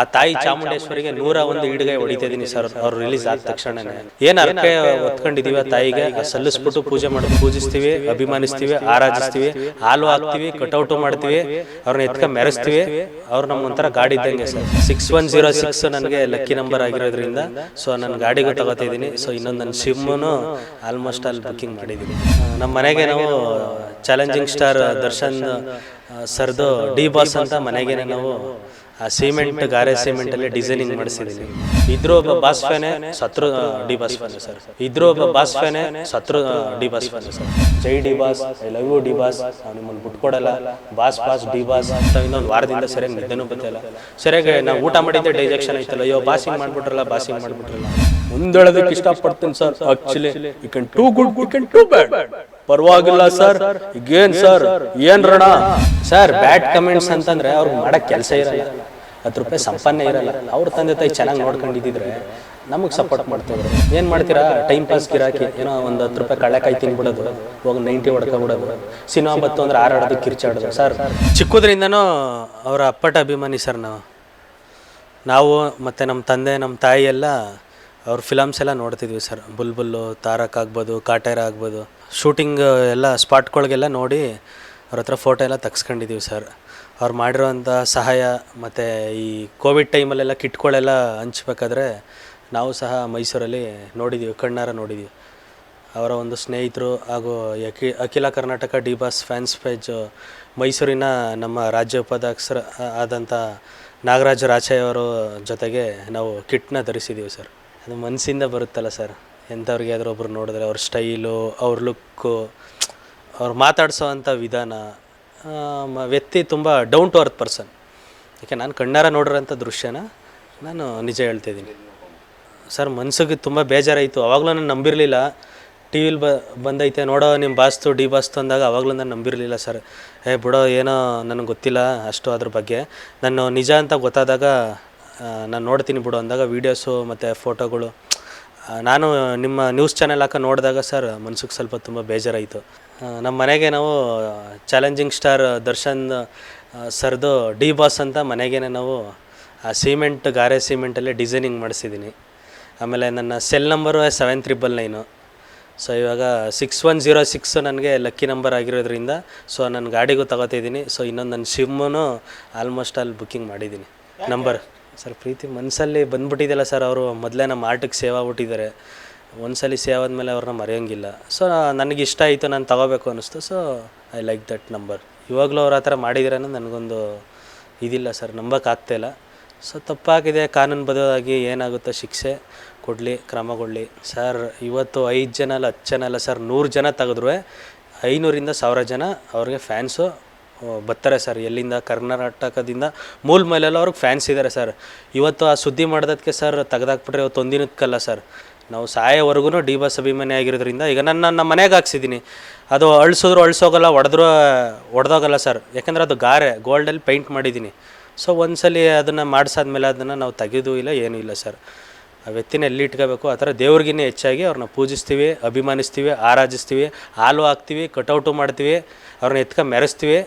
ಆ ತಾಯಿ ಚಾಮುಂಡೇಶ್ವರಿಗೆ ನೂರ ಒಂದು ಈಡುಗೈ ಹೊಡಿತಾ ಇದೀನಿ ಸರ್. ಅವ್ರು ರಿಲೀಸ್ ಆದ ತಕ್ಷಣನೇ. ಏನ್ ಅರ್ಕೆ ಒತ್ಕೊಂಡಿದೀವಿ ಆ ತಾಯಿಗೆ? ಸಲ್ಲಿಸ್ಬಿಟ್ಟು ಪೂಜೆ ಮಾಡಿ ಪೂಜಿಸ್ತೀವಿ ಅಭಿಮಾನಿಸ್ತೀವಿ ಆರಾಧಿಸ್ತೀವಿ ಹಾಲು ಹಾಕ್ತಿವಿ ಕಟೌಟು ಮಾಡ್ತೀವಿ ಅವ್ರನ್ನ ಎತ್ಕ ಮೆರೆಸ್ತೀವಿ ಅವ್ರು ನಮ್ಮ ಒಂಥರ ಗಾಡಿ ಇದ್ದಂಗೆ sir. Six one zero six ನನಗೆ ಲಕ್ಕಿ ನಂಬರ್ ಆಗಿರೋದ್ರಿಂದ ಸೊ ನನ್ನ ಗಾಡಿಗೂ ತಗೋತಾ ಇದ್ದೀನಿ ಸೊ ಇನ್ನೊಂದು ನನ್ನ ಸಿಮ್ಮನು ಆಲ್ಮೋಸ್ಟ್ ಅಲ್ಲಿ ಬುಕ್ಕಿಂಗ್ ಮಾಡಿದ್ದೀನಿ ನಮ್ಮ ಮನೆಗೆ ನಾವು ಚಾಲೆಂಜಿಂಗ್ ಸ್ಟಾರ್ ದರ್ಶನ್ ಸರ್ದು ಡಿ ಬಾಸ್ ಅಂತ ಮನೆಗೇನೆ ನಾವು ಆ ಸಿಮೆಂಟ್ ಗಾರೆ ಸಿಮೆಂಟ್ ಅಲ್ಲಿ ಡಿಸೈನಿಂಗ್ ಮಾಡಿಸಿದ್ದೀನಿ ಇದ್ರೂ ಒಬ್ಬ ಬಾಸ್ ಫ್ಯಾನೆ ಸತ್ರು ಡಿ ಬಾಸ್ ಫ್ಯಾನೆ ಸರ್. ಇದ್ರೂ ಒಬ್ಬ ಬಾಸ್ ಫ್ಯಾನೆ ಸತ್ರು ಡಿ ಬಾಸ್ ಫ್ಯಾನೆ sir. Jai D boss, I love you D boss. ನಾವು ನಿಮ್ಮನ್ನು ಬಿಟ್ಕೊಡಲ್ಲ. Boss boss, D boss. ಅಂತ ಇನ್ನೊಂದು ವಾರದಿಂದ ಸರಿಯಾಗಿ ನಿದ್ದೆನೂ ಬತ್ತಿಲ್ಲ ಸರಿಯಾಗಿ ನಾವು ಊಟ ಮಾಡಿದ್ದೆ ಡೈಜೆಕ್ಷನ್ ಆಯ್ತಲ್ಲ. ಅಯ್ಯೋ, ಬಾಸಿಂಗ್ ಮಾಡ್ಬಿಟ್ರಲ್ಲ ಬಾಸಿಂಗ್ ಮಾಡ್ಬಿಟ್ರಲ್ಲ. ಮುಂದೇಳೋದಕ್ಕೆ ಇಷ್ಟಪಡ್ತೀನಿ sir actually you can do good you can do bad ಪರವಾಗಿಲ್ಲ ಸರ್ ಈಗೇನ್ ಸರ್ ಏನ್ ರಣ ಸರ್ ಬ್ಯಾಡ್ ಕಮೆಂಟ್ಸ್ ಅಂತಂದ್ರೆ ಅವ್ರಿಗೆ ಮಾಡಕ್ ಕೆಲಸ ಇರಲ್ಲ. ಹತ್ತು ರೂಪಾಯಿ ಸಂಪನ್ನ ಇರಲ್ಲ. ಅವ್ರ ತಂದೆ ತಾಯಿ ಚೆನ್ನಾಗಿ ನೋಡ್ಕೊಂಡಿದ್ದಿದ್ರೆ ನಮಗೆ ಸಪೋರ್ಟ್ ಮಾಡ್ತಿದ್ರು. ಏನು ಮಾಡ್ತೀರಾ? ಟೈಮ್ ಪಾಸ್ ಗಿರಾಕಿ. ಏನೋ ಒಂದು ಹತ್ತು ರೂಪಾಯಿ ಕಳ್ಳೆಕಾಯಿ ತಿನ್ಬಿಡೋದು. ಹೋಗಿ ನೈಂಟಿ ಹೊಡ್ಕೊಬಿಡೋದು ಸಿನಿಮಾ ಬತ್ತು ಅಂದ್ರೆ ಆರಾಡೋದು ಕಿರ್ಚಾಡೋದು ಸರ್ ಚಿಕ್ಕದ್ರಿಂದನೂ ಅವರ ಅಪ್ಪಟ ಅಭಿಮಾನಿ ಸರ್ ನಾವು. ನಾವು ಮತ್ತು ನಮ್ಮ ತಂದೆ ನಮ್ಮ ತಾಯಿ ಎಲ್ಲ ಅವ್ರ ಫಿಲಮ್ಸ್ ಎಲ್ಲ ನೋಡ್ತಿದ್ವಿ ಸರ್ ಬುಲ್ಬುಲ್ಲು, ತಾರಕ್ ಆಗ್ಬೋದು, ಕಾಟೇರ ಆಗ್ಬೋದು. ಶೂಟಿಂಗ್ ಎಲ್ಲ ಸ್ಪಾಟ್ಗಳಿಗೆಲ್ಲ ನೋಡಿ ಅವ್ರ ಹತ್ರ ಫೋಟೋ ಎಲ್ಲ ತೆಗ್ಸ್ಕೊಂಡಿದ್ದೀವಿ ಸರ್ ಅವ್ರು ಮಾಡಿರೋಂಥ ಸಹಾಯ ಮತ್ತು ಈ ಕೋವಿಡ್ ಟೈಮಲ್ಲೆಲ್ಲ ಕಿಟ್ಗಳೆಲ್ಲ ಹಂಚ್ಬೇಕಾದ್ರೆ ನಾವು ಸಹ ಮೈಸೂರಲ್ಲಿ ನೋಡಿದ್ದೀವಿ ಕಣ್ಣಾರ ನೋಡಿದ್ದೀವಿ ಅವರ ಒಂದು ಸ್ನೇಹಿತರು ಹಾಗೂ ಅಖಿ, ಅಖಿಲ Karnataka D boss fans page ಮೈಸೂರಿನ ನಮ್ಮ ರಾಜ್ಯ ಉಪಾಧ್ಯಕ್ಷರ ಆದಂಥ ನಾಗರಾಜ ರಾಚೆಯವರ ಜೊತೆಗೆ ನಾವು ಕಿಟ್ನ ಧರಿಸಿದ್ದೀವಿ ಸರ್ ಅದು ಮನಸ್ಸಿಂದ ಬರುತ್ತಲ್ಲ ಸರ್. ಎಂಥವ್ರಿಗೆ ಯಾವ್ದಾರು ಒಬ್ರು ನೋಡಿದ್ರೆ ಅವ್ರ ಸ್ಟೈಲು, ಅವ್ರ ಲುಕ್ಕು, ಅವ್ರು ಮಾತಾಡಿಸೋವಂಥ ವಿಧಾನ ವ್ಯಕ್ತಿ ತುಂಬ ಡೌನ್ ಟು ಅರ್ತ್ ಪರ್ಸನ್ ಯಾಕೆ, ನಾನು ಕಣ್ಣಾರ ನೋಡಿರೋಂಥ ದೃಶ್ಯನ ನಾನು ನಿಜ ಹೇಳ್ತಿದ್ದೀನಿ ಸರ್, ಮನ್ಸಿಗೆ ತುಂಬ ಬೇಜಾರಾಯಿತು. ಆವಾಗಲೂ ನಾನು ನಂಬಿರಲಿಲ್ಲ. ಟಿ ವಿಲಿ ಬ, ಬಂದೈತೆ, ನೋಡೋ ನಿಮ್ಮ ಬಾಸ್ತು, ಡಿ ಬಾಸ್ತು ಅಂದಾಗ ಅವಾಗಲೂ ನಾನು ನಂಬಿರಲಿಲ್ಲ ಸರ್. ಏ, ಬಿಡೋ, ಏನೋ ನನಗೆ ಗೊತ್ತಿಲ್ಲ ಅಷ್ಟು ಅದ್ರ ಬಗ್ಗೆ. ನಾನು ನಿಜ ಅಂತ ಗೊತ್ತಾದಾಗ ನಾನು ನೋಡ್ತೀನಿ ಬಿಡು ಅಂದಾಗ ವೀಡಿಯೋಸು ಮತ್ತು ಫೋಟೋಗಳು ನಾನು ನಿಮ್ಮ ನ್ಯೂಸ್ ಚಾನೆಲ್ ಹಾಕ ನೋಡಿದಾಗ ಸರ್ ಮನ್ಸಿಗೆ ಸ್ವಲ್ಪ ತುಂಬ ಬೇಜಾರಾಯಿತು. ನಮ್ಮ ಮನೆಗೆ ನಾವು ಚಾಲೆಂಜಿಂಗ್ ಸ್ಟಾರ್ ದರ್ಶನ್ ಸರ್ದು ಡಿ ಬಾಸ್ ಅಂತ ಮನೆಗೆ ನಾವು, ಆ ಸಿಮೆಂಟ್ ಗಾರೆ ಸಿಮೆಂಟಲ್ಲೇ ಡಿಸೈನಿಂಗ್ ಮಾಡಿಸಿದ್ದೀನಿ ಆಮೇಲೆ ನನ್ನ cell number seven triple nine so ಇವಾಗ ಸಿಕ್ಸ್ ಒನ್ ಜೀರೋ ಸಿಕ್ಸ್ ನನಗೆ ಲಕ್ಕಿ ನಂಬರ್ ಆಗಿರೋದ್ರಿಂದ ಸೊ ನನ್ನ ಗಾಡಿಗೂ ತಗೋತಿದ್ದೀನಿ ಸೊ ಇನ್ನೊಂದು ನನ್ನ ಸಿಮ್ಮೂ ಆಲ್ಮೋಸ್ಟ್ ಅಲ್ಲಿ ಬುಕ್ಕಿಂಗ್ ಮಾಡಿದ್ದೀನಿ ನಂಬರ್ ಸರ್, ಪ್ರೀತಿ ಮನಸ್ಸಲ್ಲಿ ಬಂದ್ಬಿಟ್ಟಿದೆಯಲ್ಲ ಸರ್ ಅವರು, ಮೊದಲೇ ನಮ್ಮ ಆಟಕ್ಕೆ ಸೇವ್ ಆಗ್ಬಿಟ್ಟಿದ್ದಾರೆ. ಒಂದ್ಸಲಿ ಸೇವ್ ಆದಮೇಲೆ ಅವ್ರನ್ನ ಮರೆಯೋಂಗಿಲ್ಲ. ಸೊ ನನಗೆ ಇಷ್ಟ ಆಯಿತು, ನಾನು ತಗೋಬೇಕು ಅನ್ನಿಸ್ತು. So I like that number ಇವಾಗಲೂ ಅವ್ರು ಆ ಥರ ಮಾಡಿದಿರ ನನಗೊಂದು ಇದಿಲ್ಲ ಸರ್ ನಂಬಕ್ಕಾಗ್ತಾಯಿಲ್ಲ ಸೊ ತಪ್ಪಾಗಿದೆ, ಕಾನೂನು ಕಾನೂನುಬದ್ಧವಾಗಿ ಏನಾಗುತ್ತೋ ಶಿಕ್ಷೆ, ಕೊಡಲಿ ಕ್ರಮಗೊಳ್ಳಿ ಸರ್, ಇವತ್ತು ಐದು ಜನ ಅಲ್ಲ ಹತ್ತು ಜನ ಅಲ್ಲ ಸರ್, ನೂರು ಜನ ತೆಗೆದ್ರೆ ಐನೂರಿಂದ ಸಾವಿರ ಜನ ಅವ್ರಿಗೆ ಫ್ಯಾನ್ಸು ಬರ್ತಾರೆ ಸರ್. ಎಲ್ಲಿಂದ? ಕರ್ನಾಟಕದಿಂದ. ಮೂಲ ಮೇಲೆಲ್ಲ ಅವ್ರಿಗೆ ಫ್ಯಾನ್ಸ್ ಇದ್ದಾರೆ ಸರ್. ಇವತ್ತು ಆ ಸುದ್ದಿ ಮಾಡೋದಕ್ಕೆ ಸರ್ ತೆಗೆದಾಕ್ಬಿಟ್ರೆ ಇವತ್ತು ಒಂದಿನಕ್ಕಲ್ಲ ಸರ್. ನಾವು ಸಾಯೋವರೆಗೂ ಡಿ ಬಸ್ ಅಭಿಮಾನಿ ಆಗಿರೋದ್ರಿಂದ ಈಗ ನನ್ನ ನಮ್ಮ ಮನೆಗೆ ಹಾಕ್ಸಿದ್ದೀನಿ. ಅದು ಅಳಿಸಿದ್ರು ಅಳಿಸೋಗಲ್ಲ, ಒಡೆದ್ರೂ ಹೊಡೆದೋಗಲ್ಲ ಸರ್. ಯಾಕಂದ್ರೆ ಅದು ಗಾರೆ ಗೋಲ್ಡಲ್ಲಿ ಪೈಂಟ್ ಮಾಡಿದ್ದೀನಿ. ಸೊ ಒಂದ್ಸಲಿ ಅದನ್ನು ಮಾಡಿಸಾದ್ಮೇಲೆ ಅದನ್ನು ನಾವು ತೆಗೆದು ಇಲ್ಲ, ಏನೂ ಇಲ್ಲ ಸರ್. ಆ ವ್ಯಕ್ತಿನ ಎಲ್ಲಿ ಇಟ್ಕೋಬೇಕು? ಆ ಥರ ದೇವ್ರಿಗಿನ್ನ ಹೆಚ್ಚಾಗಿ ಅವ್ರನ್ನ ಪೂಜಿಸ್ತೀವಿ, ಅಭಿಮಾನಿಸ್ತೀವಿ, ಆರಾಧಿಸ್ತೀವಿ, ಹಾಲು ಹಾಕ್ತೀವಿ, ಕಟೌಟು ಮಾಡ್ತೀವಿ, ಅವ್ರನ್ನ ಎತ್ಕೊಂಡು ಮೆರೆಸ್ತೀವಿ.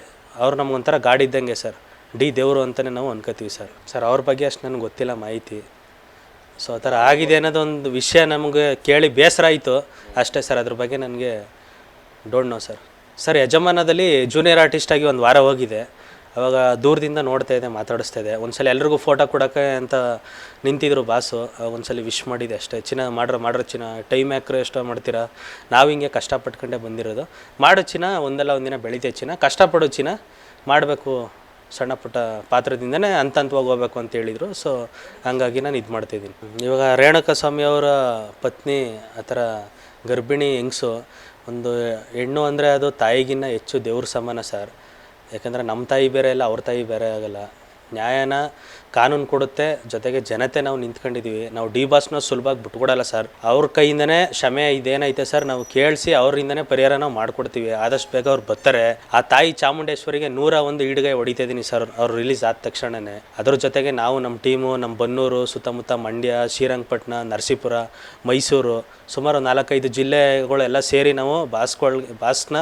ಅವ್ರು ನಮ್ಗೊಂಥರ ಗಾಡಿ ಇದ್ದಂಗೆ ಸರ್. ಡಿ ದೇವರು ಅಂತಲೇ ನಾವು ಅನ್ಕೋತೀವಿ ಸರ್. ಸರ್, ಅವ್ರ ಬಗ್ಗೆ ಅಷ್ಟು ನನಗೆ ಗೊತ್ತಿಲ್ಲ ಮಾಹಿತಿ. ಸೊ ಆ ಥರ ಆಗಿದೆ ಅನ್ನೋದೊಂದು ವಿಷಯ ನಮಗೆ ಕೇಳಿ ಬೇಸರ ಆಯಿತು. ಅಷ್ಟೇ ಸರ್, ಅದ್ರ ಬಗ್ಗೆ ನನಗೆ ಡೋಂಟ್ ನೋ ಸರ್. ಸರ್, ಯಜಮಾನದಲ್ಲಿ ಜೂನಿಯರ್ ಆರ್ಟಿಸ್ಟ್ ಆಗಿ ಒಂದು ವಾರ ಹೋಗಿದೆ. ಅವಾಗ ದೂರದಿಂದ ನೋಡ್ತಾ ಇದೆ, ಮಾತಾಡಿಸ್ತಾ ಇದೆ. ಒಂದ್ಸಲ ಎಲ್ರಿಗೂ ಫೋಟೋ ಕೊಡೋಕ್ಕೆ ಅಂತ ನಿಂತಿದ್ರು ಬಾಸು ಒಂದ್ಸಲ ವಿಶ್ ಮಾಡಿದೆ ಅಷ್ಟೇ. ಚಿನ್ನ ಮಾಡ್ರ ಮಾಡ್ರ ಚಿನ್ನ. ಟೈಮ್ ಯಾಕ್ರೆ ಎಷ್ಟೋ ಮಾಡ್ತೀರಾ? ನಾವು ಹಿಂಗೆ ಕಷ್ಟಪಟ್ಕೊಂಡೇ ಬಂದಿರೋದು. ಮಾಡೋ ಚಿನ್ನ, ಒಂದಲ್ಲ ಒಂದಿನ ಬೆಳೀತೆ ಚಿನ್ನ. ಕಷ್ಟಪಡೋ ಚಿನ್ನ. ಮಾಡಬೇಕು ಸಣ್ಣ ಪುಟ್ಟ ಪಾತ್ರದಿಂದನೇ ಹಂತ ಹಂತವಾಗಿ ಹೋಗ್ಬೇಕು ಅಂತ ಹೇಳಿದರು. ಸೊ ಹಂಗಾಗಿ ನಾನು ಇದು ಮಾಡ್ತಿದ್ದೀನಿ ಇವಾಗ ರೇಣುಕ ಸ್ವಾಮಿ ಅವರ ಪತ್ನಿ, ಆ ಥರ ಗರ್ಭಿಣಿ ಹೆಂಗಸು, ಒಂದು ಹೆಣ್ಣು ಅಂದರೆ ಅದು ತಾಯಿಗಿನ್ನ ಹೆಚ್ಚು ದೇವ್ರ ಸಮಾನ ಸರ್ ಯಾಕಂದರೆ ನಮ್ಮ ತಾಯಿ ಬೇರೆ ಇಲ್ಲ, ಅವ್ರ ತಾಯಿ ಬೇರೆ ಆಗಲ್ಲ. ನ್ಯಾಯನ ಕಾನೂನು ಕೊಡುತ್ತೆ, ಜೊತೆಗೆ ಜನತೆ ನಾವು ನಿಂತ್ಕೊಂಡಿದ್ದೀವಿ ನಾವು ಡಿ ಬಾಸ್ನ ಸುಲಭವಾಗಿ ಬಿಟ್ಕೊಡಲ್ಲ ಸರ್. ಅವ್ರ ಕೈಯಿಂದನೇ ಕ್ಷಮೆ ಇದೇನೈತೆ ಸರ್? ನಾವು ಕೇಳಿಸಿ ಅವರಿಂದನೇ ಪರಿಹಾರ ನಾವು ಮಾಡ್ಕೊಡ್ತೀವಿ. ಆದಷ್ಟು ಬೇಗ ಅವ್ರು ಬರ್ತಾರೆ. ಆ ತಾಯಿ ಚಾಮುಂಡೇಶ್ವರಿಗೆ ನೂರ ಒಂದು ಈಡುಗೈ ಹೊಡಿತಾ ಇದೀನಿ ಸರ್. ಅವ್ರು ರಿಲೀಸ್ ಆದ ತಕ್ಷಣನೇ. ಅದ್ರ ಜೊತೆಗೆ ನಾವು ನಮ್ಮ ಟೀಮು, ನಮ್ಮ ಬನ್ನೂರು, ಸುತ್ತಮುತ್ತ ಮಂಡ್ಯ ಶ್ರೀರಂಗಪಟ್ಟಣ ನರಸೀಪುರ, ಮೈಸೂರು, ಸುಮಾರು ನಾಲ್ಕೈದು ಜಿಲ್ಲೆಗಳೆಲ್ಲ ಸೇರಿ ನಾವು ಬಾಸ್ಗಳ್ ಬಾಸ್ನ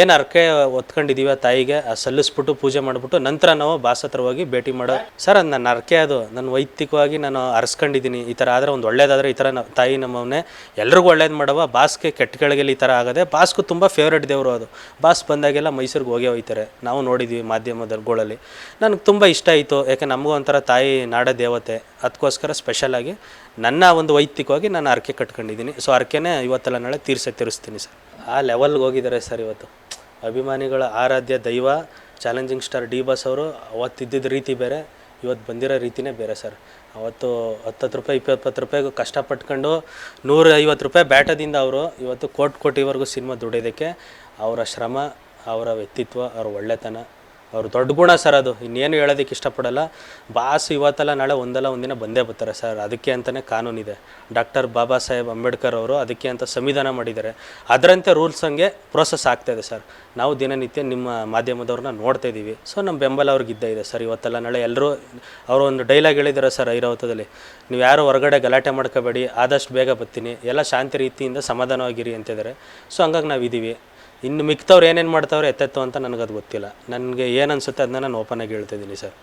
ಏನು ಅರ್ಕೆ ಒತ್ಕೊಂಡಿದ್ದೀವಿ ಆ ತಾಯಿಗೆ, ಆ ಸಲ್ಲಿಸ್ಬಿಟ್ಟು ಪೂಜೆ ಮಾಡಿಬಿಟ್ಟು ನಂತರ ನಾವು ಬಾಸ್ ಹೋಗಿ ಭೇಟಿ ಮಾಡೋ ಸರ್, ಅದು ನನ್ನ ಅರ್ಕೆ ಅದು. ನನ್ನ ವೈಯಕ್ತಿಕವಾಗಿ ನಾನು ಅರ್ಸ್ಕೊಂಡಿದ್ದೀನಿ. ಈ ಥರ ಆದರೆ ಒಂದು ಒಳ್ಳೇದಾದರೆ ಈ ಥರ ತಾಯಿ ನಮ್ಮವನ್ನೇ ಎಲ್ರಿಗೂ ಒಳ್ಳೇದು ಮಾಡವ ಬಾಸ್ಗೆ ಕೆಟ್ಟಗಳಿಗೆಲ್ಲ ಈ ಥರ ಆಗದೆ ಬಾಸ್ಗೂ ತುಂಬ ಫೇವ್ರೇಟ್ ದೇವರು ಅದು. ಬಾಸ್ ಬಂದಾಗೆಲ್ಲ ಮೈಸೂರಿಗೆ ಹೋಗೇ ಹೋಯ್ತಾರೆ. ನಾವು ನೋಡಿದ್ದೀವಿ ಮಾಧ್ಯಮದಗಳಲ್ಲಿ ನನಗೆ ತುಂಬ ಇಷ್ಟ ಆಯಿತು. ಯಾಕೆ ನಮಗೂ ಒಂಥರ ತಾಯಿ ನಾಡ ದೇವತೆ. ಅದಕ್ಕೋಸ್ಕರ ಸ್ಪೆಷಲಾಗಿ ನನ್ನ ಒಂದು ವೈಯಕ್ತಿಕವಾಗಿ ನಾನು ಅರ್ಕೆ ಕಟ್ಕೊಂಡಿದ್ದೀನಿ. ಸೊ ಅರ್ಕೆನೇ ಇವತ್ತೆಲ್ಲ ನಾಳೆ ತೀರ್ಸೆ ತೀರಿಸ್ತೀನಿ ಸರ್. ಆ ಲೆವೆಲ್ಗೆ ಹೋಗಿದ್ದಾರೆ ಸರ್ ಇವತ್ತು. ಅಭಿಮಾನಿಗಳ ಆರಾಧ್ಯ ದೈವ ಚಾಲೆಂಜಿಂಗ್ ಸ್ಟಾರ್ ಡಿ ಬಾಸ್ ಅವರು ಅವತ್ತಿದ್ದಿದ್ದ ರೀತಿ ಬೇರೆ ಇವತ್ತು ಬಂದಿರೋ ರೀತಿನೇ ಬೇರೆ ಸರ್. ಅವತ್ತು ಹತ್ತತ್ತು ರೂಪಾಯಿ ಇಪ್ಪತ್ತು ರೂಪಾಯಿಗೂ ಕಷ್ಟಪಟ್ಕೊಂಡು ನೂರ ಐವತ್ತು ರೂಪಾಯಿ ಬ್ಯಾಟದಿಂದ ಅವರು ಇವತ್ತು ಕೋಟಿ ಕೋಟಿವರೆಗೂ ಸಿನಿಮಾ ದುಡಿಯೋದಕ್ಕೆ ಅವರ ಶ್ರಮ, ಅವರ ವ್ಯಕ್ತಿತ್ವ, ಅವ್ರ ಒಳ್ಳೆತನ ಅವ್ರ ದೊಡ್ಡ ಗುಣ ಸರ್ ಅದು. ಇನ್ನೇನು ಹೇಳೋದಕ್ಕೆ ಇಷ್ಟಪಡಲ್ಲ. ಬಾಸ್ ಇವತ್ತಲ್ಲ ನಾಳೆ ಒಂದಲ್ಲ ಒಂದಿನ ಬಂದೇ ಬರ್ತಾರೆ ಸರ್. ಅದಕ್ಕೆ ಅಂತಲೇ ಕಾನೂನಿದೆ ಡಾಕ್ಟರ್ ಬಾಬಾ ಸಾಹೇಬ್ ಅಂಬೇಡ್ಕರ್ ಅವರು ಅದಕ್ಕೆ ಅಂತ ಸಂವಿಧಾನ ಮಾಡಿದ್ದಾರೆ. ಅದರಂತೆ ರೂಲ್ಸ್ ಹಂಗೆ ಪ್ರೋಸೆಸ್ ಆಗ್ತಾಯಿದೆ ಸರ್. ನಾವು ದಿನನಿತ್ಯ ನಿಮ್ಮ ಮಾಧ್ಯಮದವ್ರನ್ನ ನೋಡ್ತಾ ಇದ್ದೀವಿ. ಸೊ, ನಮ್ಮ ಬೆಂಬಲ ಅವ್ರಿಗೆ ಇದ್ದೇ ಇದೆ ಸರ್ ಇವತ್ತಲ್ಲ ನಾಳೆ ಎಲ್ಲರೂ ಅವರು ಒಂದು ಡೈಲಾಗ್ ಹೇಳಿದ್ದಾರೆ ಸರ್ ಐರಾವತದಲ್ಲಿ ನೀವು ಯಾರು ಹೊರಗಡೆ ಗಲಾಟೆ ಮಾಡ್ಕೋಬೇಡಿ, ಆದಷ್ಟು ಬೇಗ ಬರ್ತೀನಿ, ಎಲ್ಲ ಶಾಂತಿ ರೀತಿಯಿಂದ ಸಮಾಧಾನವಾಗಿರಿ ಅಂತಿದ್ದಾರೆ. ಸೊ, ಹಂಗಾಗಿ ನಾವು ಇದ್ದೀವಿ ಇನ್ನು ಮಿಕ್ತವ್ರು ಏನೇನು ಮಾಡ್ತಾವ್ರೆ ಎತ್ತೆತ್ತು ಅಂತ ನನಗದು ಗೊತ್ತಿಲ್ಲ. ನನಗೆ ಏನು ಅನ್ಸುತ್ತೆ ಅದನ್ನ ನಾನು ಓಪನಾಗಿ ಹೇಳ್ತಿದ್ದೀನಿ ಸರ್.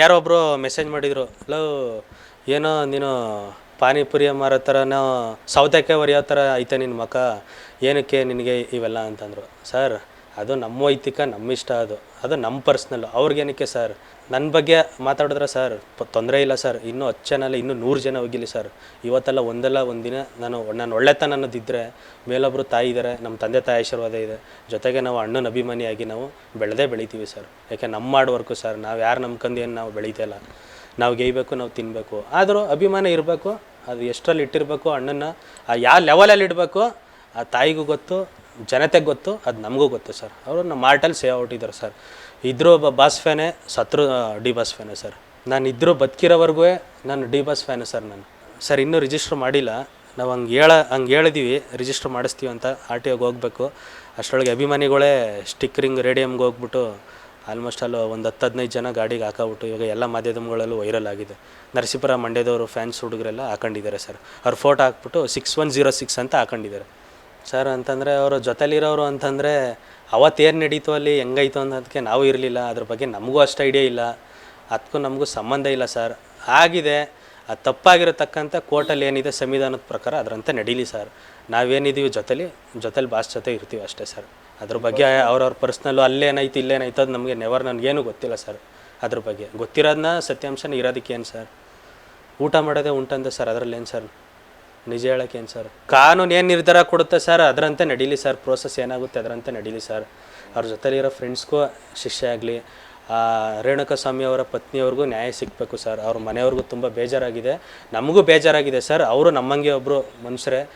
ಯಾರೋ ಒಬ್ಬರು ಮೆಸೇಜ್ ಮಾಡಿದರು ಹಲೋ ಏನೋ ನೀನು ಪಾನಿಪುರಿ ಮಾರೋ ಥರನೋ ಸೌತೆಕಾಯಿ ಒರಿಯೋ ಥರ ಐತೆ ನಿನ್ನ ಮಕ ಏನಕ್ಕೆ ನಿನಗೆ ಇವೆಲ್ಲ? ಅಂತಂದರು. ಸರ್ ಅದು ನಮ್ಮ ವೈಯಕ್ತಿಕ ನಮ್ಮ ಇಷ್ಟ ಅದು. ಅದು ನಮ್ಮ ಪರ್ಸ್ನಲ್ಲು ಅವ್ರಿಗೇನಕ್ಕೆ ಸರ್ ನನ್ನ ಬಗ್ಗೆ ಮಾತಾಡಿದ್ರೆ ಸರ್ ತೊಂದರೆ ಇಲ್ಲ ಸರ್ ಇನ್ನೂ ಹತ್ತು ಜನ ಅಲ್ಲ ಇನ್ನೂ ನೂರು ಜನ ಹೋಗಿಲಿ ಸರ್ ಇವತ್ತೆಲ್ಲ ಒಂದಲ್ಲ ಒಂದಿನ ನಾನು ನಾನು ಒಳ್ಳೆತನ ಅನ್ನೋದಿದ್ದರೆ ಮೇಲೊಬ್ಬರು ತಾಯಿ ಇದ್ದಾರೆ ನಮ್ಮ ತಂದೆ ತಾಯಿ ಆಶೀರ್ವಾದ ಇದೆ. ಜೊತೆಗೆ ನಾವು ಅಣ್ಣನ ಅಭಿಮಾನಿಯಾಗಿ ನಾವು ಬೆಳೆದೇ ಬೆಳಿತೀವಿ ಸರ್ ಯಾಕೆ ನಮ್ಮ ಮಾಡುವರ್ಕು ಸರ್ ನಾವು ಯಾರು ನಂಬ್ಕಂದು ಏನು ನಾವು ಬೆಳೀತಿಲ್ಲ ನಾವು ಗೇಯ್ಬೇಕು, ನಾವು ತಿನ್ನಬೇಕು ಆದರೂ ಅಭಿಮಾನ ಇರಬೇಕು, ಅದು ಎಷ್ಟರಲ್ಲಿ ಇಟ್ಟಿರಬೇಕು ಅಣ್ಣನ ಆ ಯಾವ ಲೆವೆಲಲ್ಲಿ ಇಡಬೇಕು ಆ ತಾಯಿಗೂ ಗೊತ್ತು ಜನತೆಗೆ ಗೊತ್ತು, ಅದು ನಮಗೂ ಗೊತ್ತು ಸರ್. ಅವರು ನಮ್ಮ ಮಾರ್ಟಲ್ಲಿ ಸೇವ್ ಔಟಿದ್ದಾರೆ ಸರ್. ಇದ್ರೂ ಒಬ್ಬ ಬಾಸ್ ಫ್ಯಾನೇ, ಸತ್ರು ಡಿ ಬಾಸ್ ಫ್ಯಾನೇ ಸರ್. ನಾನು ಇದ್ರೂ ಬದುಕಿರೋವರೆಗೂ ನಾನು ಡಿ ಬಾಸ್ ಫ್ಯಾನು ಸರ್ ನಾನು. ಸರ್, ಇನ್ನೂ ರಿಜಿಸ್ಟ್ರ್ ಮಾಡಿಲ್ಲ. ನಾವು ಹಂಗೆ ಹೇಳ, ಹಂಗೆ ಹೇಳಿದೀವಿ, ರಿಜಿಸ್ಟ್ರ್ ಮಾಡಿಸ್ತೀವಿ ಅಂತ ಆರ್ ಟಿ ಒಗೆ ಹೋಗ್ಬೇಕು. ಅಷ್ಟರೊಳಗೆ ಅಭಿಮಾನಿಗಳೇ ಸ್ಟಿಕ್ಕರಿಂಗ್ ರೇಡಿಯಮ್ಗೆ ಹೋಗ್ಬಿಟ್ಟು ಆಲ್ಮೋಸ್ಟ್ ಅಲ್ಲಿ ಒಂದು ಹತ್ತು ಹದಿನೈದು ಜನ ಗಾಡಿಗೆ ಹಾಕಾಬಿಟ್ಟು ಇವಾಗ ಎಲ್ಲ ಮಾಧ್ಯಮಗಳಲ್ಲೂ ವೈರಲ್ ಆಗಿದೆ. ನರಸೀಪುರ ಮಂಡ್ಯದವರು ಫ್ಯಾನ್ಸ್ ಹುಡುಗರೆಲ್ಲ ಹಾಕೊಂಡಿದ್ದಾರೆ ಸರ್. ಅವ್ರ ಫೋಟೋ ಹಾಕ್ಬಿಟ್ಟು ಸಿಕ್ಸ್ ಒನ್ ಜೀರೋ ಸಿಕ್ಸ್ ಅಂತ ಹಾಕೊಂಡಿದ್ದಾರೆ. ಸರ್, ಅಂತಂದರೆ ಅವರು ಜೊತೆಲಿರೋರು ಅಂತಂದರೆ ಅವತ್ತೇನು ನಡೀತು ಅಲ್ಲಿ ಹೆಂಗಾಯ್ತು ಅನ್ನೋದಕ್ಕೆ ನಾವು ಇರಲಿಲ್ಲ. ಅದ್ರ ಬಗ್ಗೆ ನಮಗೂ ಅಷ್ಟು ಐಡಿಯಾ ಇಲ್ಲ. ಅದಕ್ಕೂ ನಮಗೂ ಸಂಬಂಧ ಇಲ್ಲ ಸರ್. ಆಗಿದೆ. ಅದು ತಪ್ಪಾಗಿರತಕ್ಕಂಥ ಕೋರ್ಟಲ್ಲಿ ಏನಿದೆ ಸಂವಿಧಾನದ ಪ್ರಕಾರ ಅದರಂತೆ ನಡೀಲಿ ಸರ್. ನಾವೇನಿದ್ದೀವಿ ಜೊತೆಲಿ ಜೊತೆಲಿ ಬಾಸ್ ಜೊತೆ ಇರ್ತೀವಿ ಅಷ್ಟೇ ಸರ್. ಅದ್ರ ಬಗ್ಗೆ ಅವ್ರವ್ರ ಪರ್ಸ್ನಲ್ಲು ಅಲ್ಲೇನಾಯ್ತು ಇಲ್ಲೇನಾಯ್ತು ಅದು ನಮಗೆ ನೆವರ್ ನನಗೇನು ಗೊತ್ತಿಲ್ಲ ಸರ್. ಅದ್ರ ಬಗ್ಗೆ ಗೊತ್ತಿರೋದನ್ನ ಸತ್ಯಾಂಶನ ಇರೋದಕ್ಕೇನು ಸರ್? ಊಟ ಮಾಡೋದೇ ಉಂಟಂದೆ ಸರ್, ಅದರಲ್ಲೇನು ಸರ್? ನಿಜ ಹೇಳಕ್ಕೆ ಏನು ಸರ್? ಕಾನೂನು ಏನು ನಿರ್ಧಾರ ಕೊಡುತ್ತೆ ಸರ್? ಅದರಂತೆ ನಡೀಲಿ ಸರ್. ಪ್ರೋಸೆಸ್ ಏನಾಗುತ್ತೆ ಅದರಂತೆ ನಡೀಲಿ ಸರ್. ಅವ್ರ ಜೊತೆಲಿರೋ ಫ್ರೆಂಡ್ಸ್ಗೂ ಶಿಕ್ಷೆ ಆಗಲಿ ರೇಣುಕಾ ಅವರ ಪತ್ನಿಯವ್ರಿಗೂ ನ್ಯಾಯ ಸಿಗಬೇಕು ಸರ್. ಅವ್ರ ಮನೆಯವ್ರಿಗೂ ತುಂಬ ಬೇಜಾರಾಗಿದೆ. ನಮಗೂ ಬೇಜಾರಾಗಿದೆ ಸರ್. ಅವರು ನಮ್ಮಂಗೆ ಒಬ್ಬರು ಮನುಷ್ಯರೇ.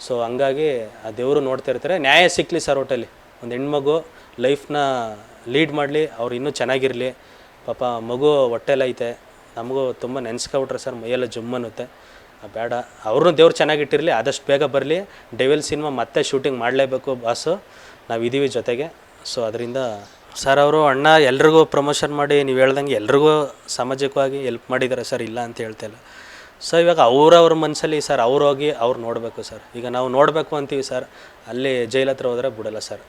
ಸೊ ಹಂಗಾಗಿ ಆ ದೇವರು ನೋಡ್ತಾ ಇರ್ತಾರೆ. ನ್ಯಾಯ ಸಿಕ್ಕಲಿ ಸರ್ ಒಟ್ಟಲ್ಲಿ. ಒಂದು ಹೆಣ್ಮಗು ಲೈಫ್ನ ಲೀಡ್ ಮಾಡಲಿ ಅವ್ರು ಇನ್ನೂ ಚೆನ್ನಾಗಿರಲಿ. ಪಾಪ ಮಗು ಹೊಟ್ಟೆಲೈತೆ ನಮಗೂ ತುಂಬ ನೆನೆಸ್ಕೊಬಿಟ್ರೆ ಸರ್ ಮೈಯೆಲ್ಲ ಜುಮ್ ಅನ್ನುತ್ತೆ. ಆ, ಬೇಡ. ಅವ್ರನ್ನೂ ದೇವ್ರು ಚೆನ್ನಾಗಿಟ್ಟಿರಲಿ, ಆದಷ್ಟು ಬೇಗ ಬರಲಿ. ಡೆವಿಲ್ ಸಿನಿಮಾ ಮತ್ತೆ ಶೂಟಿಂಗ್ ಮಾಡಲೇಬೇಕು ಬಾಸು ನಾವು ಇದ್ದೀವಿ ಜೊತೆಗೆ. ಸೊ ಅದರಿಂದ ಸರ್ ಅವರು, ಅಣ್ಣ ಎಲ್ರಿಗೂ ಪ್ರಮೋಷನ್ ಮಾಡಿ, ನೀವು ಹೇಳ್ದಂಗೆ ಎಲ್ರಿಗೂ ಸಾಮಾಜಿಕವಾಗಿ ಹೆಲ್ಪ್ ಮಾಡಿದ್ದಾರೆ ಸರ್, ಇಲ್ಲ ಅಂತ ಹೇಳ್ತಿಲ್ಲ ಸೊ ಇವಾಗ ಅವರವ್ರ ಮನಸ್ಸಲ್ಲಿ ಸರ್, ಅವ್ರು ಹೋಗಿ ಅವ್ರು ನೋಡಬೇಕು ಸರ್. ಈಗ ನಾವು ನೋಡಬೇಕು ಅಂತೀವಿ ಸರ್, ಅಲ್ಲಿ ಜೈಲ್ ಹತ್ರ ಹೋದರೆ ಬಿಡಲ್ಲ ಸರ್.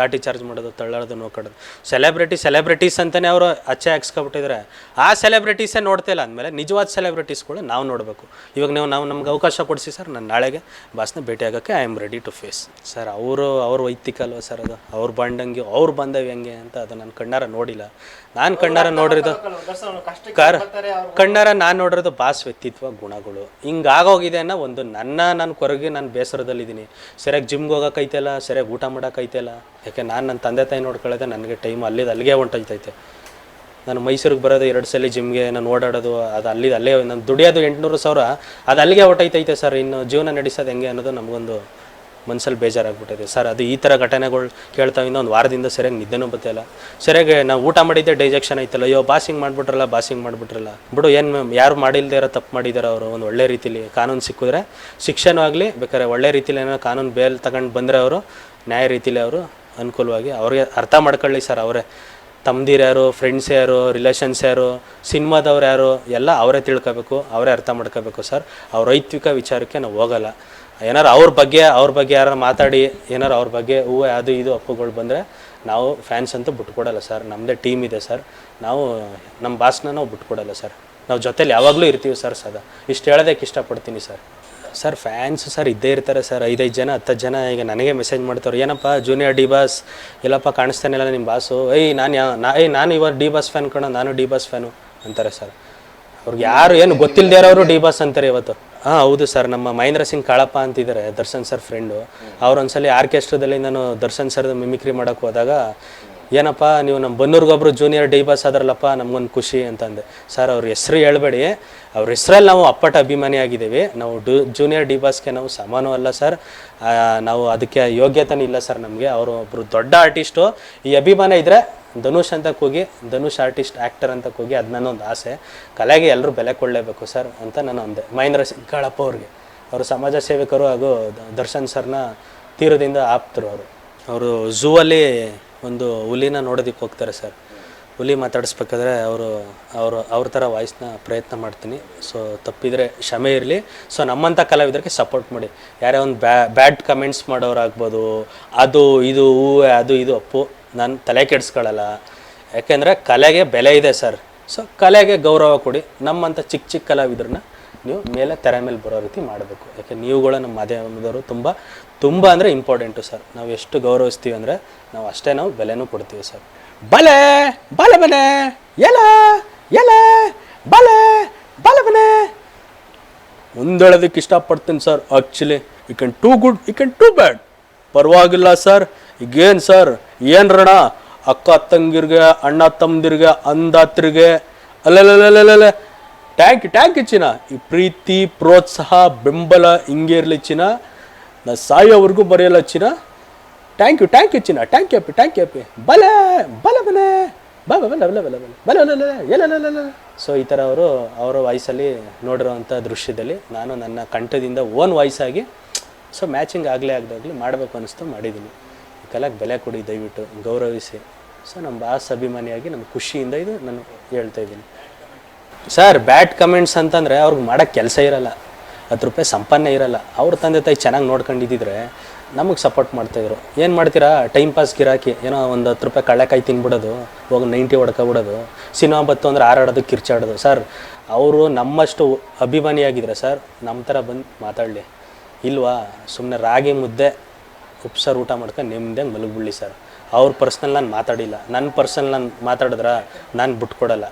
ಲಾಠಿ ಚಾರ್ಜ್ ಮಾಡೋದು ತಳ್ಳೋದು ನೋಡ್ಕೊಡೋದು ಸೆಲೆಬ್ರಿಟಿ ಸೆಲೆಬ್ರಿಟೀಸ್ ಅಂತಲೇ ಅವರು ಅಚ್ಚೆ ಹಾಕ್ಸ್ಕೊಬಿಟ್ಟಿದ್ರೆ. ಆ ಸೆಲೆಬ್ರಿಟೀಸೇ ನೋಡ್ತಾ ಇಲ್ಲ. ಅಂದಮೇಲೆ ನಿಜವಾದ ಸೆಲೆಬ್ರಿಟೀಸ್ಗಳು ನಾವು ನೋಡಬೇಕು. ಇವಾಗ ನೀವು, ನಾವು ನಮ್ಗೆ ಅವಕಾಶ ಕೊಡಿಸಿ ಸರ್, ನಾನು ನಾಳೆಗೆ ಬಾಸ್ನ ಭೇಟಿ ಆಗೋಕ್ಕೆ I am ready to face sir, ಅವರು, ಅವ್ರ ವೈಯಕ್ತಿಕ ಅಲ್ವ ಸರ್ ಅದು? ಅವ್ರು ಬಂಡಂಗೆ, ಅವ್ರು ಬಂದವು ಹೆಂಗೆ ಅಂತ ಅದು ನಾನು ಕಣ್ಣಾರ ನೋಡಿಲ್ಲ. ನಾನು ಕಣ್ಣಾರ ನೋಡಿರೋದು ಕರ್, ಕಣ್ಣಾರ ನಾನು ನೋಡಿರೋದು ಬಾಸ್ ವ್ಯಕ್ತಿತ್ವ ಗುಣಗಳು. ಹಿಂಗಾಗೋಗಿದೆ ಅನ್ನೋ ಒಂದು ನನ್ನ ನನ್ನ ಕೊರಗೆ, ನಾನು ಬೇಸರದಲ್ಲಿದ್ದೀನಿ. ಸರಿಯಾಗಿ ಜಿಮ್ಗೆ ಹೋಗೋಕೈತಲ್ಲ ಸರಿಯಾಗಿ ಊಟ ಮಾಡೋಕೈತಲ್ಲ ಯಾಕೆ ನಾನು ನನ್ನ ತಂದೆ ತಾಯಿ ನೋಡ್ಕೊಳ್ಳೋದೆ ನನಗೆ ಟೈಮ್ ಅಲ್ಲಿದ್ದು ಅಲ್ಲಿಗೆ ಹೊಂಟೈತೈತೆ ನಾನು ಮೈಸೂರಿಗೆ ಬರೋದು ಎರಡು ಸಲ ಜಿಮ್ಗೆ, ನಾನು ಓಡಾಡೋದು, ಅದು ಅಲ್ಲಿದ್ದು ಅಲ್ಲೇ ನಾನು ದುಡಿಯೋದು ಎಂಟುನೂರು ಸಾವಿರ, ಅದು ಅಲ್ಲಿಗೆ ಹೊಟ್ಟೈತೈತೆ ಸರ್. ಇನ್ನು ಜೀವನ ನಡೆಸೋದು ಹೆಂಗೆ ಅನ್ನೋದು ನಮಗೊಂದು ಮನ್ಸಲ್ಲಿ ಬೇಜಾರಾಗ್ಬಿಟ್ಟಿದೆ. ಸರ್, ಅದು ಈ ಥರ ಘಟನೆಗಳು ಕೇಳ್ತಾವೆ ಇನ್ನೊಂದು ವಾರದಿಂದ ಸರಿಯಾಗಿ ನಿದ್ದೆನೂ ಬರ್ತಿಲ್ಲ ಸರಿಯಾಗಿ ನಾವು ಊಟ ಮಾಡಿದ್ದೆ ಡೈಜೆಕ್ಷನ್ ಆಯ್ತಲ್ಲ. ಅಯ್ಯೋ ಬಾಸಿಂಗ್ ಮಾಡಿಬಿಟ್ರಲ್ಲ ಬಾಸಿಂಗ್ ಮಾಡಿಬಿಟ್ರಲ್ಲ. ಬಿಡು, ಏನು ಯಾರು ಮಾಡಿಲ್ಲದೆ ಇರೋ ತಪ್ಪು ಮಾಡಿದಾರೆ ಅವರು, ಒಂದು ಒಳ್ಳೆ ರೀತಿಲಿ ಕಾನೂನು ಸಿಕ್ಕಿದ್ರೆ. ಶಿಕ್ಷೆನೂ ಆಗಲಿ, ಬೇಕಾದ್ರೆ ಒಳ್ಳೆ ರೀತಿಲಿ ಏನೋ ಕಾನೂನು ಬೇಲ್ ತಗೊಂಡು ಬಂದರೆ ಅವರು, ನ್ಯಾಯ ರೀತಿಲಿ ಅವರು ಅನುಕೂಲವಾಗಿ ಅವ್ರಿಗೆ ಅರ್ಥ ಮಾಡ್ಕೊಳ್ಳಿ ಸರ್ ಅವರೇ. ತಮ್ದಿರು ಯಾರು ಫ್ರೆಂಡ್ಸ್ ಯಾರು ರಿಲೇಷನ್ಸ್ ಯಾರು, ಸಿನಿಮಾದವ್ರು ಯಾರು, ಎಲ್ಲ ಅವರೇ ತಿಳ್ಕೊಬೇಕು, ಅವರೇ ಅರ್ಥ ಮಾಡ್ಕೋಬೇಕು ಸರ್. ಅವ್ರ ವೈಯಕ್ತಿಕ ವಿಚಾರಕ್ಕೆ ನಾವು ಹೋಗಲ್ಲ. ಏನಾರು ಅವ್ರ ಬಗ್ಗೆ ಅವ್ರ ಬಗ್ಗೆ ಯಾರು ಮಾತಾಡಿ, ಏನಾರು ಅವ್ರ ಬಗ್ಗೆ ಹೂವು, ಅದು, ಇದು ಅಪ್ಪುಗಳು ಬಂದರೆ ನಾವು ಫ್ಯಾನ್ಸ್ ಅಂತೂ ಬಿಟ್ಕೊಡಲ್ಲ ಸರ್. ನಮ್ಮದೇ ಟೀಮ್ ಇದೆ ಸರ್. ನಾವು ನಮ್ಮ ಬಾಸ್ನ ನಾವು ಬಿಟ್ಕೊಡಲ್ಲ ಸರ್. ನಾವು ಜೊತೇಲಿ ಯಾವಾಗಲೂ ಇರ್ತೀವಿ ಸರ್ ಸದಾ. ಇಷ್ಟು ಹೇಳೋದಕ್ಕೆ ಇಷ್ಟಪಡ್ತೀನಿ ಸರ್. ಸರ್ ಫ್ಯಾನ್ಸ್ ಸರ್ ಇದ್ದೇ ಇರ್ತಾರೆ ಸರ್. ಐದೈದು ಜನ ಹತ್ತು ಜನ ಈಗ ನನಗೆ ಮೆಸೇಜ್ ಮಾಡ್ತಾರೆ ಏನಪ್ಪ ಜೂನಿಯರ್ ಡಿ ಬಾಸ್ ಇಲ್ಲಪ್ಪ ಕಾಣಿಸ್ತಾನಿಲ್ಲ ನಿಮ್ಮ ಬಾಸು ಏಯ್, ನಾನು ಯಾ, ನಾ, ಏಯ್, ನಾನು ಇವಾಗ ಡಿ ಬಾಸ್ ಫ್ಯಾನ್ ಕಣ, ನಾನು ಡಿ ಬಾಸ್ ಫ್ಯಾನು ಅಂತಾರೆ ಸರ್. ಅವ್ರಿಗೆ ಯಾರು ಏನು ಗೊತ್ತಿಲ್ಲದೆ ಇರೋರು ಡಿ ಬಾಸ್ ಅಂತಾರೆ ಇವತ್ತು. ಹಾಂ, ಹೌದು ಸರ್. ನಮ್ಮ ಮಹೇಂದ್ರ ಸಿಂಗ್ ಕಾಳಪ್ಪ ಅಂತಿದ್ದಾರೆ, ದರ್ಶನ್ ಸರ್ ಫ್ರೆಂಡು ಅವ್ರು ಒಂದ್ಸಲಿ ಆರ್ಕೆಸ್ಟ್ರದಲ್ಲಿ ನಾನು ದರ್ಶನ್ ಸರ್ ಮಿಮಿಕ್ರಿ ಮಾಡೋಕ್ಕೆ ಹೋದಾಗ ಏನಪ್ಪ, ನೀವು ನಮ್ಮ ಬನ್ನೂರ್ಗೊಬ್ರು ಜೂನಿಯರ್ ಡಿ ಬಾಸ್ ಆದ್ರಲ್ಲಪ್ಪ, ನಮ್ಗೊಂದು ಖುಷಿ ಅಂತಂದೆ. ಸರ್ ಅವ್ರ ಹೆಸರು ಹೇಳ್ಬೇಡಿ. ಅವ್ರ ಹೆಸ್ರಲ್ಲಿ ನಾವು ಅಪ್ಪಟ ಅಭಿಮಾನಿ ಆಗಿದ್ದೀವಿ. ನಾವು ಡು ಜೂನಿಯರ್ ಡಿ ಬಾಸ್ಗೆ ನಾವು ಸಮಾನೂ ಅಲ್ಲ ಸರ್ ನಾವು ಅದಕ್ಕೆ ಯೋಗ್ಯತೆನೂ ಇಲ್ಲ ಸರ್ ನಮಗೆ. ಅವರು ಒಬ್ಬರು ದೊಡ್ಡ ಆರ್ಟಿಸ್ಟು ಈ ಅಭಿಮಾನ ಇದ್ದರೆ ಧನುಷ್ ಅಂತ ಕೂಗಿ, ಧನುಷ್ ಆರ್ಟಿಸ್ಟ್ ಆ್ಯಕ್ಟರ್ ಅಂತ ಕೂಗಿ ಅದು ನನ್ನೊಂದು ಆಸೆ. ಕಲೆಗೆ ಎಲ್ಲರೂ ಬೆಲೆ ಕೊಡಲೇಬೇಕು ಸರ್ ಅಂತ ನಾನು ಅಂದೆ. ಮಹೇಂದ್ರ ಸಿಂಗ್ ಕಾಳಪ್ಪ ಅವ್ರಿಗೆ. ಅವರು ಸಮಾಜ ಸೇವಕರು ಹಾಗೂ ದರ್ಶನ್ ಸರ್ನ ತೀರದಿಂದ ಆಪ್ತರು ಅವರು. ಅವರು ಝೂ ಅಲ್ಲಿ ಒಂದು ಹುಲಿನ ನೋಡೋದಕ್ಕೆ ಹೋಗ್ತಾರೆ ಸರ್. ಹುಲಿ ಮಾತಾಡಿಸ್ಬೇಕಾದ್ರೆ ಅವರು ಅವರು, ಅವ್ರ ಥರ ವಾಯ್ಸ್ನ ಪ್ರಯತ್ನ ಮಾಡ್ತೀನಿ. ಸೊ ತಪ್ಪಿದರೆ ಕ್ಷಮೆ ಇರಲಿ. ಸೊ ನಮ್ಮಂಥ ಕಲಾವಿದರಿಗೆ ಸಪೋರ್ಟ್ ಮಾಡಿ. ಯಾರೇ ಒಂದು ಬ್ಯಾ ಬ್ಯಾಡ್ ಕಮೆಂಟ್ಸ್ ಮಾಡೋರಾಗ್ಬೋದು, ಅದು, ಇದು ಹೂವೆ ಅದು, ಇದು, ಅಪ್ಪು, ನಾನು ತಲೆ ಕೆಡಿಸ್ಕೊಳ್ಳಲ್ಲ ಯಾಕೆಂದರೆ ಕಲೆಗೆ ಬೆಲೆ ಇದೆ ಸರ್. ಸೊ ಕಲೆಗೆ ಗೌರವ ಕೊಡಿ. ನಮ್ಮಂಥ ಚಿಕ್ಕ ಚಿಕ್ಕ ಕಲಾವಿದ್ರನ್ನ ನೀವು ಮೇಲೆ ತೆರೆ ಮೇಲೆ ಬರೋ ರೀತಿ ಮಾಡಬೇಕು. ಯಾಕೆ, ನೀವುಗಳು ನಮ್ಮ ಮಾಧ್ಯಮದವರು ತುಂಬ ತುಂಬ ಅಂದರೆ ಇಂಪಾರ್ಟೆಂಟು ಸರ್ ನಾವು ಎಷ್ಟು ಗೌರವಿಸ್ತೀವಿ ಅಂದರೆ ನಾವು ಅಷ್ಟೇ ನಾವು ಬೆಲೆನೂ ಕೊಡ್ತೀವಿ ಸರ್ ಬಲೆ ಬಲೆ ಮನೆ ಎಲ ಎಲ, ಬಲೆ ಬಲೆ ಮನೆ ಮುಂದೇಳೋದಕ್ಕೆ ಇಷ್ಟಪಡ್ತೀನಿ sir actually you can do good you can do bad ಪರವಾಗಿಲ್ಲ ಸರ್ ಈಗೇನು ಸರ್ ಏನು ರಣ ಅಕ್ಕ ತಂಗಿರ್ಗೆ, ಅಣ್ಣ ತಮ್ಮದಿರ್ಗೆ ಅಂದಾತ್ರಿಗೆ ಅಲ್ಲಲ್ಲಲ್ಲಲ್ಲಲ್ಲ ಟ್ಯಾಂಕ್ ಟ್ಯಾಂಕ್ ಇಚ್ಚಿನ ಈ ಪ್ರೀತಿ, ಪ್ರೋತ್ಸಾಹ, ಬೆಂಬಲ ಹಿಂಗೆ ಇರಲಿ ಚಿನ್ನ. ನಾ ಸಾಯೋವರೆಗೂ ಬರೆಯಲ್ಲ ಚಿನ್ನ. ಟ್ಯಾಂಕ್ ಯು ಟ್ಯಾಂಕ್ ಯು ಚಿನ್ನ. ಟ್ಯಾಂಕ್ ಯಪ್ಪಿ ಟ್ಯಾಂಕ್ ಯಪ್ಪಿ ಬಲ ಬಲ, ಬಲೆ. ಬಲ ಬಲ ಬಲ ಬಲ. ಬಲ ಬಲ ಎಲ್ಲ ಸೊ ಈ ಥರ ಅವರು, ಅವರ ವಾಯ್ಸಲ್ಲಿ ನೋಡಿರೋವಂಥ ದೃಶ್ಯದಲ್ಲಿ ನಾನು ನನ್ನ ಕಂಠದಿಂದ ಓನ್ ವಾಯ್ಸ್ ಆಗಿ, ಸೊ, ಮ್ಯಾಚಿಂಗ್ ಆಗಲೇ ಆಗದಾಗಲಿ ಮಾಡಬೇಕು ಅನ್ನಿಸ್ತು, ಮಾಡಿದ್ದೀನಿ. ಈ ಕಲಾಕ್ ಬೆಲೆ ಕೊಡಿ, ದಯವಿಟ್ಟು ಗೌರವಿಸಿ. ಸೊ ನಮ್ಮ ಬಾಸ್ ಅಭಿಮಾನಿಯಾಗಿ, ನಮ್ಮ ಖುಷಿಯಿಂದ ಇದು ನಾನು ಹೇಳ್ತಾ ಇದ್ದೀನಿ. ಸರ್, ಬ್ಯಾಡ್ ಕಮೆಂಟ್ಸ್ ಅಂತಂದರೆ ಅವ್ರಿಗೆ ಮಾಡೋಕ್ಕೆ ಕೆಲಸ ಇರಲ್ಲ. ಹತ್ತು ರೂಪಾಯಿ ಸಂಪನ್ನ ಇರಲ್ಲ. ಅವ್ರ ತಂದೆ ತಾಯಿ ಚೆನ್ನಾಗಿ ನೋಡ್ಕೊಂಡಿದ್ದಿದ್ರೆ ನಮಗೆ ಸಪೋರ್ಟ್ ಮಾಡ್ತಾಯಿದ್ರು ಏನು ಮಾಡ್ತೀರಾ? ಟೈಮ್ ಪಾಸ್ ಗಿರಾಕಿ ಏನೋ ಒಂದು ಹತ್ತು ರೂಪಾಯಿ ಕಳ್ಳೆಕಾಯಿ ತಿನ್ಬಿಡೋದು ಹೋಗಿ ನೈಂಟಿ ಹೊಡ್ಕೊಬಿಡೋದು, ಸಿನಿಮಾ ಬತ್ತು ಅಂದ್ರೆ ಆರಾಡೋದು, ಕಿರ್ಚಾಡೋದು. ಸರ್, ಅವರು ನಮ್ಮಷ್ಟು ಅಭಿಮಾನಿಯಾಗಿದ್ರೆ ಸರ್ ನಮ್ಮ ಥರ ಬಂದು ಮಾತಾಡಲಿ. ಇಲ್ವಾ? ಸುಮ್ಮನೆ ರಾಗಿ ಮುದ್ದೆ, ಉಪ್ಸಾರು ಊಟ ಮಾಡ್ಕೊಂಡು ನೆಮ್ಮದಿಯಾಗಿ ಮಲಗಿಬಿಡ್ಲಿ ಸರ್. ಅವ್ರ ಪರ್ಸ್ನಲ್ ನಾನು ಮಾತಾಡಿಲ್ಲ. ನನ್ನ ಪರ್ಸನಲ್ ನಾನು ಮಾತಾಡಿದ್ರೆ? ನಾನು ಬಿಟ್ಕೊಡಲ್ಲ.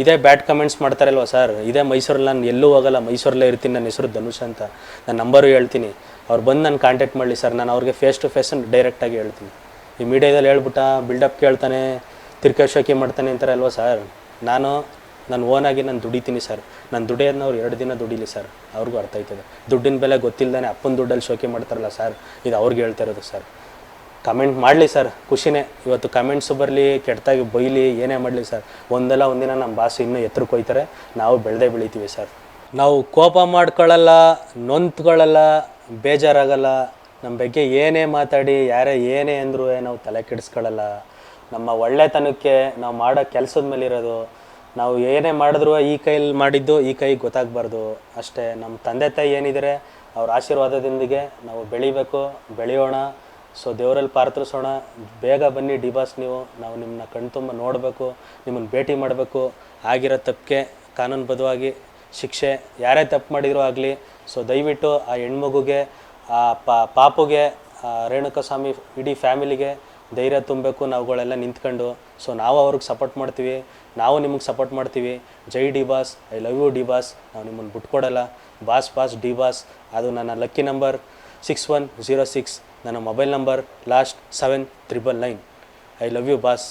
ಇದೇ ಬ್ಯಾಡ್ ಕಮೆಂಟ್ಸ್ ಮಾಡ್ತಾರಲ್ವ ಸರ್ ಇದೇ ಮೈಸೂರಲ್ಲಿ, ನಾನು ಎಲ್ಲೂ ಹೋಗಲ್ಲ. ಮೈಸೂರಲ್ಲೇ ಇರ್ತೀನಿ, ನನ್ನ ಹೆಸರು ಧನುಷ್ ಅಂತ. ನನ್ನ ನಂಬರು ಹೇಳ್ತೀನಿ. ಅವ್ರು ಬಂದು ನಾನು ಕಾಂಟ್ಯಾಕ್ಟ್ ಮಾಡಲಿ ಸರ್ ನಾನು ಅವ್ರಿಗೆ ಫೇಸ್ ಟು ಫೇಸ್ ಡೈರೆಕ್ಟಾಗಿ ಹೇಳ್ತೀನಿ. ಈ ಮೀಡಿಯಾದಲ್ಲಿ ಹೇಳ್ಬಿಟ್ಟ ಬಿಲ್ಡಪ್ ಕೇಳ್ತಾನೆ ತಿರ್ಕಾ ಶೋಕಿ ಮಾಡ್ತಾನೆ ಅಂತಾರೆ ಅಲ್ವಾ ಸರ್ ನಾನು ನನ್ನ ಓನಾಗಿ ನಾನು ದುಡಿತೀನಿ ಸರ್ ನಾನು ದುಡಿಯೋದನ್ನ ಅವ್ರು ಎರಡು ದಿನ ದುಡಿಲಿ ಸರ್ ಅವ್ರಿಗೂ ಅರ್ಥ ಆಯ್ತದೆ. ದುಡ್ಡಿನ ಬೆಲೆ ಗೊತ್ತಿಲ್ಲದೇ ಅಪ್ಪನ ದುಡ್ಡಲ್ಲಿ ಶೋಕಿ ಮಾಡ್ತಾರಲ್ಲ ಸರ್ ಇದು ಅವ್ರಿಗೆ ಹೇಳ್ತಾ ಇರೋದು ಸರ್ ಕಮೆಂಟ್ ಮಾಡಲಿ ಸರ್ ಖುಷಿನೇ. ಇವತ್ತು ಕಮೆಂಟ್ಸು ಬರಲಿ ಕೆಟ್ಟದಾಗಿ ಬೈಲಿ, ಏನೇ ಮಾಡಲಿ ಸರ್ ಒಂದಲ್ಲ ಒಂದಿನ ನಮ್ಮ ಭಾಷೆ ಇನ್ನೂ ಎತ್ತರಕ್ಕೆ ಹೋಯ್ತಾರೆ ನಾವು ಬೆಳೆದೇ ಬೆಳಿತೀವಿ ಸರ್ ನಾವು ಕೋಪ ಮಾಡ್ಕೊಳ್ಳಲ್ಲ ನೊಂತ್ಕೊಳ್ಳಲ್ಲ ಬೇಜಾರಾಗಲ್ಲ. ನಮ್ಮ ಬಗ್ಗೆ ಏನೇ ಮಾತಾಡಿ, ಯಾರೇ ಏನೇ ಅಂದರೂ ನಾವು ತಲೆ ಕೆಡಿಸ್ಕೊಳ್ಳಲ್ಲ ನಮ್ಮ ಒಳ್ಳೆತನಕ್ಕೆ ನಾವು ಮಾಡೋ ಕೆಲಸದ ಮೇಲೆ ಇರೋದು ನಾವು ಏನೇ ಮಾಡಿದ್ರು ಈ ಕೈಯಲ್ಲಿ ಮಾಡಿದ್ದು, ಈ ಕೈಗೆ ಗೊತ್ತಾಗಬಾರ್ದು. ಅಷ್ಟೇ ನಮ್ಮ ತಂದೆ ತಾಯಿ ಏನಿದ್ದಾರೆ ಅವ್ರ ಆಶೀರ್ವಾದದೊಂದಿಗೆ ನಾವು ಬೆಳಿಬೇಕು, ಬೆಳೆಯೋಣ. ಸೊ ದೇವರಲ್ಲಿ ಪಾರ್ಥಿಸೋಣ. ಬೇಗ ಬನ್ನಿ, ಡಿಬಾಸ್ ನೀವು. ನಾವು ನಿಮ್ಮನ್ನ ಕಣ್ತುಂಬ ನೋಡಬೇಕು, ನಿಮ್ಮನ್ನು ಭೇಟಿ ಮಾಡಬೇಕು. ಆಗಿರೋ ತಪ್ಪಿಗೆ ಕಾನೂನುಬದ್ಧವಾಗಿ ಶಿಕ್ಷೆ, ಯಾರೇ ತಪ್ಪು ಮಾಡಿದರೂ ಆಗಲಿ. ಸೊ ದಯವಿಟ್ಟು ಆ ಹೆಣ್ಮಗುಗೆ, ಆ ಪಾಪುಗೆ ರೇಣುಕಸ್ವಾಮಿ ಇಡೀ ಫ್ಯಾಮಿಲಿಗೆ ಧೈರ್ಯ ತುಂಬಬೇಕು ನಾವುಗಳೆಲ್ಲ ನಿಂತ್ಕೊಂಡು. ಸೊ ನಾವು ಅವ್ರಿಗೆ ಸಪೋರ್ಟ್ ಮಾಡ್ತೀವಿ. ನಾವು ನಿಮಗೆ ಸಪೋರ್ಟ್ ಮಾಡ್ತೀವಿ. ಜೈ D boss I love you D boss ನಾವು ನಿಮ್ಮನ್ನು ಬಿಟ್ಕೊಡಲ್ಲ. ಬಾಸ್ ಬಾಸ್ ಡಿ ಬಾಸ್ ಅದು ನನ್ನ lucky number. Six one zero six. ನನ್ನ mobile number last seven triple nine. I love you, boss.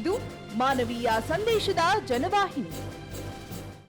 ಇದು ಮಾನವೀಯ ಸಂದೇಶದ ಜನವಾಹಿನಿ.